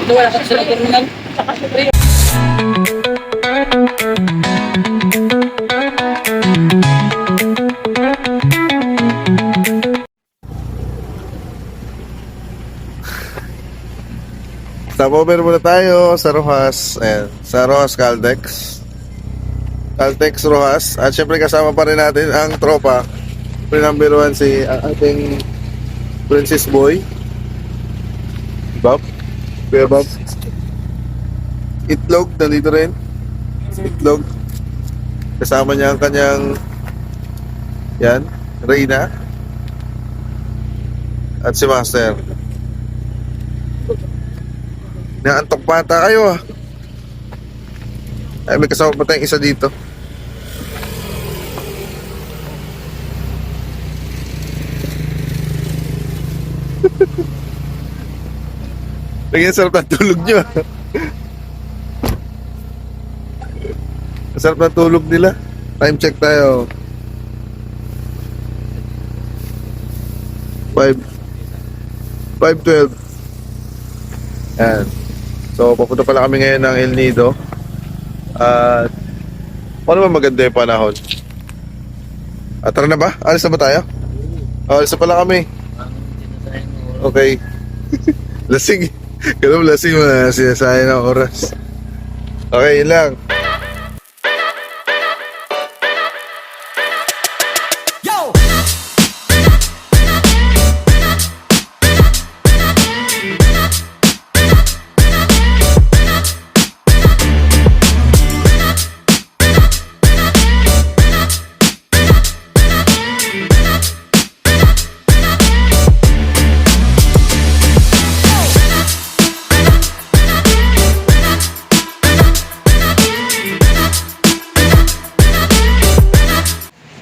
Ito wala kasi sila terminal. Stopover muna tayo sa Rojas. Ayan, sa Rojas Caltex. Caltex Rojas. At syempre kasama pa rin natin ang tropa. Pre number one si ang ating Princess Boy. Bob. Kuya Bob. Itlog, nandito rin. Itlog. Kasama niya ang kanyang yan, Reyna. At si Master. Naantok bata kayo ah. Ay, may kasama pa tayong isa dito. Lagyan sarap ng tulog nyo. ah. Sarap ng tulog nila. Time check tayo. 5 5.12 Yan. So, papunta pala kami ngayon ng El Nido. At, paano ba maganda yung panahon? At tara na ba? Alis na ba tayo? Oh, alis na pala kami. Okay. lasing. Ganun lasing mo na sinasayang ng oras. Okay, lang.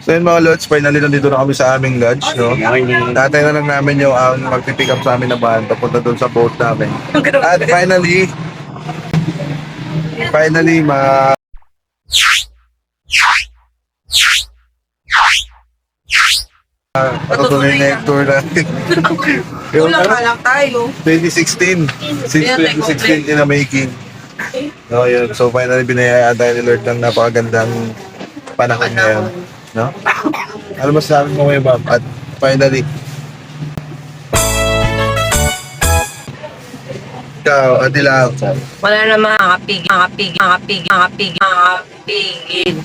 So yun mga lods, finally nandito na kami sa aming lodge, no? Tatay na lang namin yung ang magpipick up sa amin na van, papunta doon sa boat namin. At finally, finally, ma... Ah, Matutuloy na yung tour natin. yung Kulang ano, lang tayo. 2016. Since Kaya tayo 2016 in the making. No, yun. So finally binayaan tayo ni Lord ng napakagandang panahon ngayon. No? Ano masasabi mo ngayon, Bob? At finally, ikaw, Adila, Wala na makakapigil, makakapigil, makakapigil, makakapigil,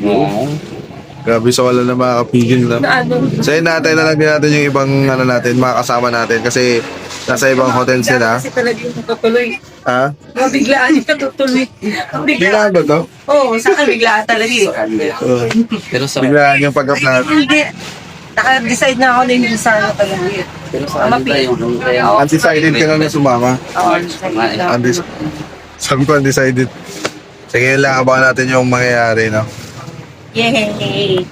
makakapigil. Grabe sa wala na makakapigil na. Ano? So yun, natin na lang din natin yung ibang ano natin, mga kasama natin kasi nasa ibang hotel sila. Kasi talaga yung natutuloy. Ha? Mabiglaan yung natutuloy. Biglaan ba to? Oo, sa akin biglaan talaga. Uh, Pero sa biglaan yung pag-up natin. Hindi. Naka-decide na ako na hindi sana talaga yun. pero sa ano tayo yung Undecided ka na na sumama. Oo. Undis- Sabi ko undecided. Sige lang, abangan natin yung mangyayari, no? Yay!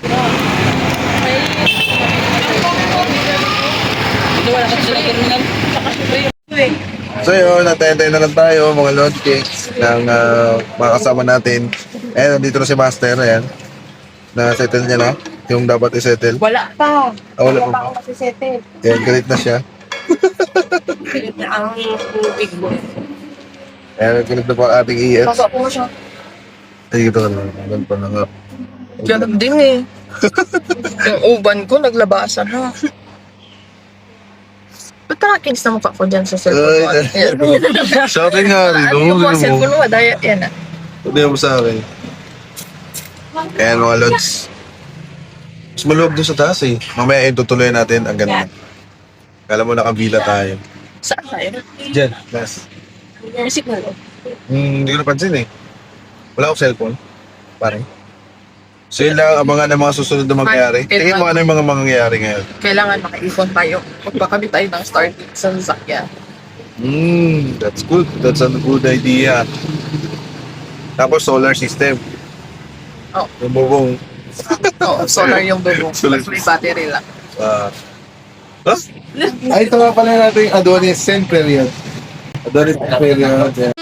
So yun, natay na lang tayo, mga Lord Cakes, ng ah, mga kasama natin. Eh, nandito na si Master, ayan. Na-settle niya na, yung dapat i-settle. Wala pa. Ah, wala pa ba? ako masisettle. Ayan, galit na siya. Ang big boy. Ayan, galit na po ang ating ES. Baba po siya. Ay, ito na, ganun pa na nga. Ganun din eh. yung uban ko, naglabasan na. Ba't nakakins na mukha ko dyan sa cellphone mo? Ay, Ayan. Shopping nga rin, Ano yung no? mga cellphone mo? Daya, yan ah. Hindi mo sa akin. Ayan, mga Lods. Mas maluwag doon sa taas eh. Mamaya itutuloy natin ang ganun. Kala mo nakabila tayo. Saan tayo? Diyan, last. May signal oh. Hmm, hindi ko napansin eh. Wala akong cellphone. Pare. So yun lang, abangan ng mga susunod na mangyayari. Ay, Tingin mo ano yung mga mangyayari ngayon. Kailangan makaipon tayo. Magpakabit tayo ng starting sa sasakyan. Hmm, that's good. That's a good idea. Tapos solar system. Oh. Yung bubong. Oo, solar yung bubong. Solar. Mas may battery lang. Ah. Huh? Ay, ito nga pala natin yung Adonis Sen period. Adonis period. Yeah.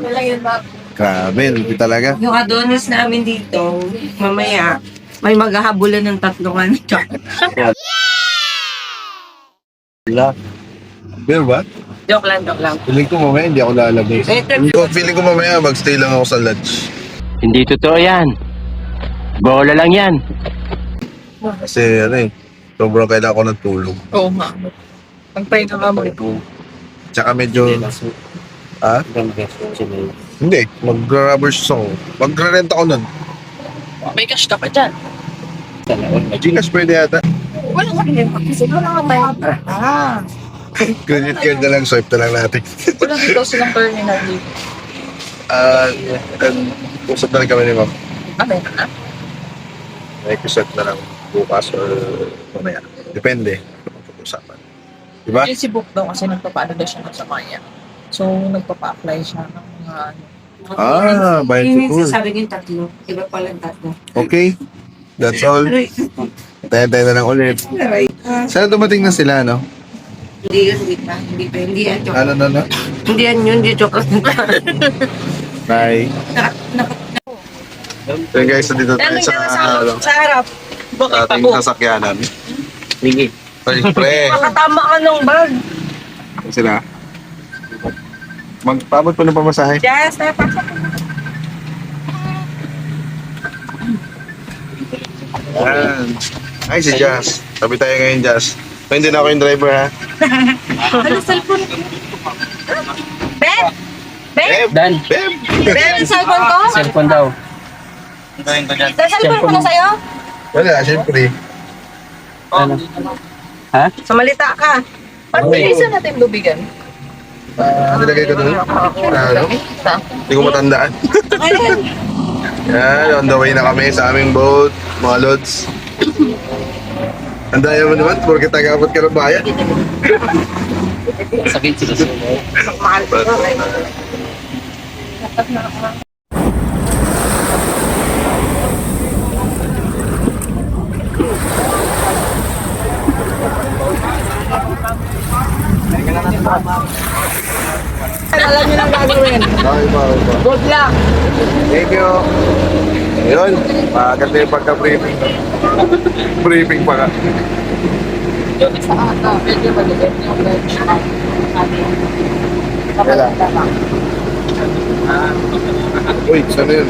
Wala yun ba? Grabe, hindi talaga. Yung adonis namin dito, mamaya, may maghahabulan ng tatlong ano. Wala. Beer ba? joke lang, joke lang. Feeling ko mamaya hindi ako lalabas. Eh, Feeling ko, feeling ko mamaya magstay lang ako sa lodge. Hindi totoo yan. Bola lang yan. Kasi ano eh, sobrang kailangan ko ng tulog. Oo nga. Magpahinga ka mo. Tsaka medyo, ha? Hindi, mag-rubber ako. Mag-rent ako nun. May cash ka pa dyan. Gcash pwede yata. Wala ka rin. Kasi wala ka may... Ah. Credit card na lang, swipe na lang natin. Wala dito silang terminal dito. Ah, and usap na lang kami ni ma'am. Ah, meron na. May kusat na lang bukas or mamaya. Depende. Pag-usapan. Diba? Yung si Book daw kasi nagpapaano daw siya ng sa Maya. So, nagpapa-apply siya ng mga ano. Ah, by Yung tour. sabi yung tatlo, iba pala yung tatlo. Okay. That's all. Tayo-tayo na lang ulit. Sana dumating na sila, no? Hindi yun, hindi pa. Hindi pa, hindi yan joke. Ano, no, no? Hindi yan yun, hindi joke. Bye. So guys, so dito tayo Ano sa, ano, Sa harap. sa Bakit ating sasakyanan. Sige. Siyempre, Makatama ka ng bag. sila. Magpabot pa ng pamasahe. Yes, napasok. Yan. Ay, si Jazz. Sabi tayo ngayon, Jazz. So, hindi na ako yung driver, ha? Ano cellphone? Beb! Beb! Dan, Beb! Beb, yung cellphone ko? cellphone daw. Sa cellphone ko na sa'yo? Wala, syempre. Ano? Ha? Sa malita ka. Paano isa natin lubigan? Ah, nilagay ko doon. Ano? Hindi ko matandaan. Yan, on the way na kami sa aming boat, mga lods. Ang daya mo naman, porque tagapot ka ng bayan. Sakit sila sa Mahal ko. Alam niyo lang gagawin. Okay pa. Good luck. Thank you. Ayun, maganda yung pagka-briefing. Briefing pa ka. Yung isa ata, medyo maliit yung bench. Kailan? Uy, saan yun?